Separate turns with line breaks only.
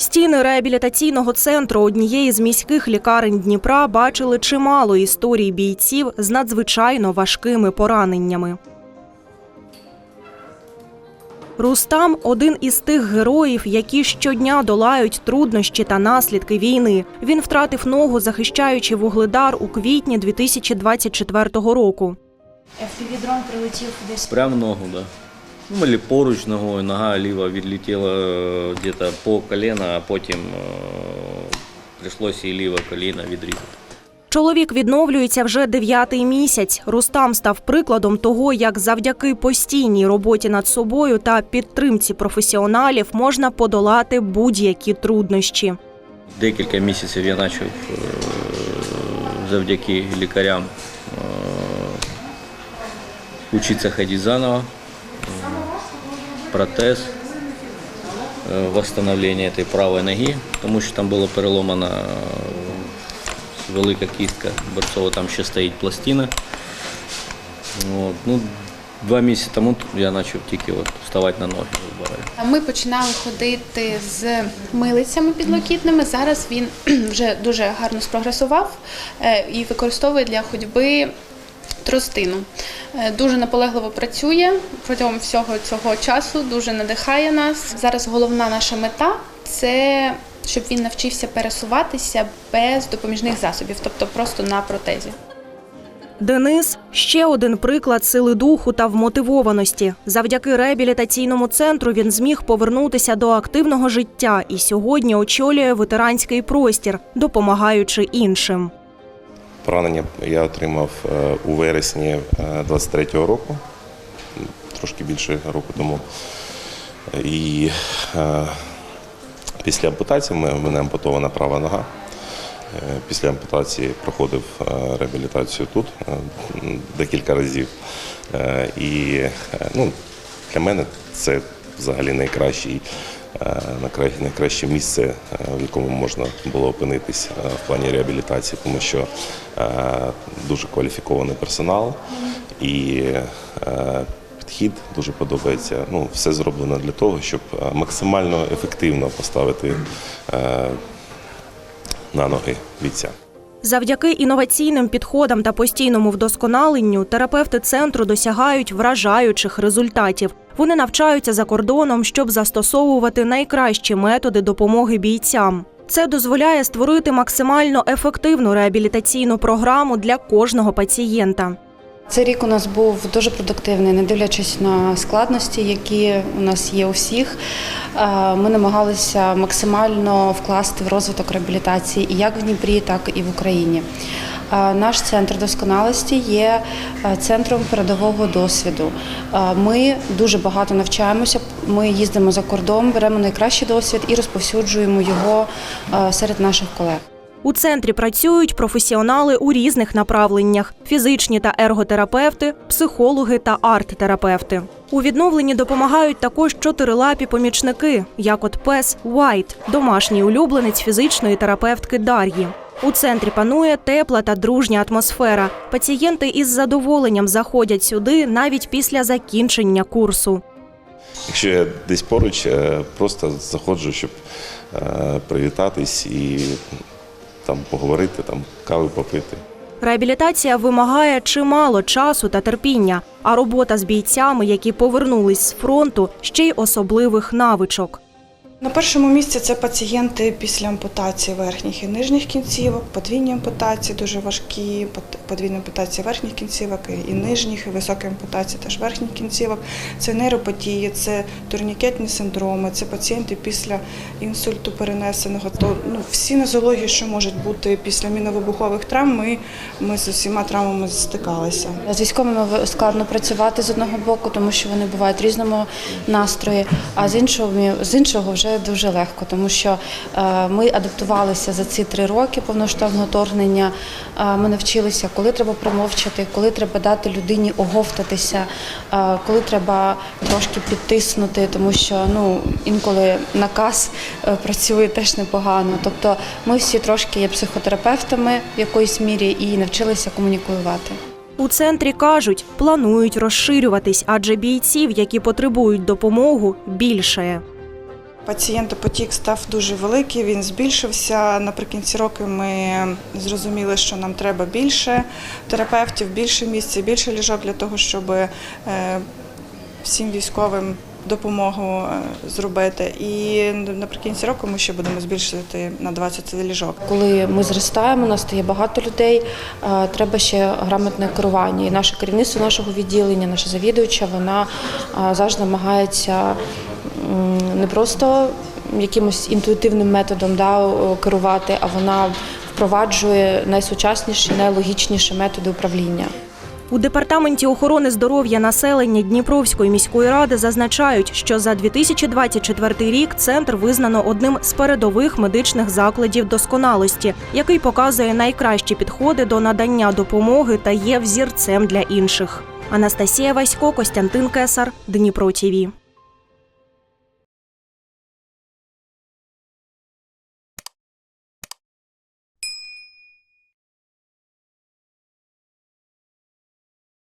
Стіни реабілітаційного центру однієї з міських лікарень Дніпра бачили чимало історій бійців з надзвичайно важкими пораненнями. Рустам один із тих героїв, які щодня долають труднощі та наслідки війни. Він втратив ногу, захищаючи вугледар у квітні 2024 року.
FPV-дрон прилетів десь
Прям в ногу, да. Ну, поруч ногою, нога ліва відлетіла е, где-то по колено, а потім е, прийшлося і ліве коліно відрізати.
Чоловік відновлюється вже дев'ятий місяць. Рустам став прикладом того, як завдяки постійній роботі над собою та підтримці професіоналів можна подолати будь-які труднощі.
Декілька місяців я почав е, завдяки лікарям учитися ходити заново, протез, е, восстановлення цієї правої ноги, тому що там було переломана е, велика кістка борцова, там ще стоїть пластина. От. Ну, два місяці тому я почав тільки от вставати на ноги.
Ми починали ходити з милицями підлокітними. Зараз він вже дуже гарно спрогресував е, і використовує для ходьби тростину. Е, Дуже наполегливо працює протягом всього цього часу, дуже надихає нас. Зараз головна наша мета це щоб він навчився пересуватися без допоміжних засобів, тобто просто на протезі.
Денис ще один приклад сили духу та вмотивованості. Завдяки реабілітаційному центру він зміг повернутися до активного життя і сьогодні очолює ветеранський простір, допомагаючи іншим.
Поранення я отримав е, у вересні 23-го року, трошки більше року тому. І е, після ампутації в мене- ампутована права нога. Е, Після ампутації проходив е, реабілітацію тут е, декілька разів. Е, І е, ну, для мене це взагалі найкращий, е, найкра- найкраще місце, е, в якому можна було опинитись е, в плані реабілітації, тому що е, дуже кваліфікований персонал і е, підхід дуже подобається. Ну, все зроблено для того, щоб е, максимально ефективно поставити е, на ноги бійця.
Завдяки інноваційним підходам та постійному вдосконаленню терапевти центру досягають вражаючих результатів. Вони навчаються за кордоном, щоб застосовувати найкращі методи допомоги бійцям. Це дозволяє створити максимально ефективну реабілітаційну програму для кожного пацієнта.
Цей рік у нас був дуже продуктивний, не дивлячись на складності, які у нас є у всіх. Е, Ми намагалися максимально вкласти в розвиток реабілітації і як в Дніпрі, так і в Україні. Е, Наш центр досконалості є е, центром передового досвіду. Ми дуже багато навчаємося. Ми їздимо за кордон, беремо найкращий досвід і розповсюджуємо його серед наших колег.
У центрі працюють професіонали у різних направленнях: фізичні та ерготерапевти, психологи та арт-терапевти. У відновленні допомагають також чотирилапі помічники, як от пес White, домашній улюбленець фізичної терапевтки Дар'ї. У центрі панує тепла та дружня атмосфера. Пацієнти із задоволенням заходять сюди навіть після закінчення курсу.
Якщо я десь поруч, е, просто заходжу, щоб е, привітатись і там поговорити, там кави попити.
Реабілітація вимагає чимало часу та терпіння, а робота з бійцями, які повернулись з фронту, ще й особливих навичок.
На першому місці це пацієнти після ампутації верхніх і нижніх кінцівок, подвійні ампутації дуже важкі, подвійні ампутації верхніх кінцівок і нижніх, і високі ампутації теж верхніх кінцівок. Це нейропатії, це турнікетні синдроми, це пацієнти після інсульту перенесеного. То ну всі нозології, що можуть бути після міновибухових травм, ми, ми з усіма травмами стикалися.
З військовими складно працювати з одного боку, тому що вони бувають в різному настрої, а з іншого з іншого вже дуже легко, тому що е, ми адаптувалися за ці три роки повноштабного вторгнення. Е, Ми навчилися, коли треба промовчати, коли треба дати людині оговтатися, е, коли треба трошки підтиснути, тому що ну інколи наказ працює теж непогано. Тобто ми всі трошки є психотерапевтами в якоїсь мірі і навчилися комунікувати.
У центрі кажуть, планують розширюватись, адже бійців, які потребують допомогу, більше.
Пацієнтопотік став дуже великий, він збільшився. Наприкінці року ми зрозуміли, що нам треба більше терапевтів, більше місця, більше ліжок для того, щоб е, всім військовим допомогу е, зробити. І наприкінці року ми ще будемо збільшувати на 20 ліжок.
Коли ми зростаємо, у нас стає багато людей, е, треба ще грамотне керування. І наше керівництво нашого відділення, наша завідуюча, вона завжди намагається не просто якимось інтуїтивним методом да, керувати, а вона впроваджує найсучасніші, найлогічніші методи управління.
У департаменті охорони здоров'я населення Дніпровської міської ради зазначають, що за 2024 рік центр визнано одним з передових медичних закладів досконалості, який показує найкращі підходи до надання допомоги та є взірцем для інших. Анастасія Васько, Костянтин Кесар, Дніпро ТІВІ.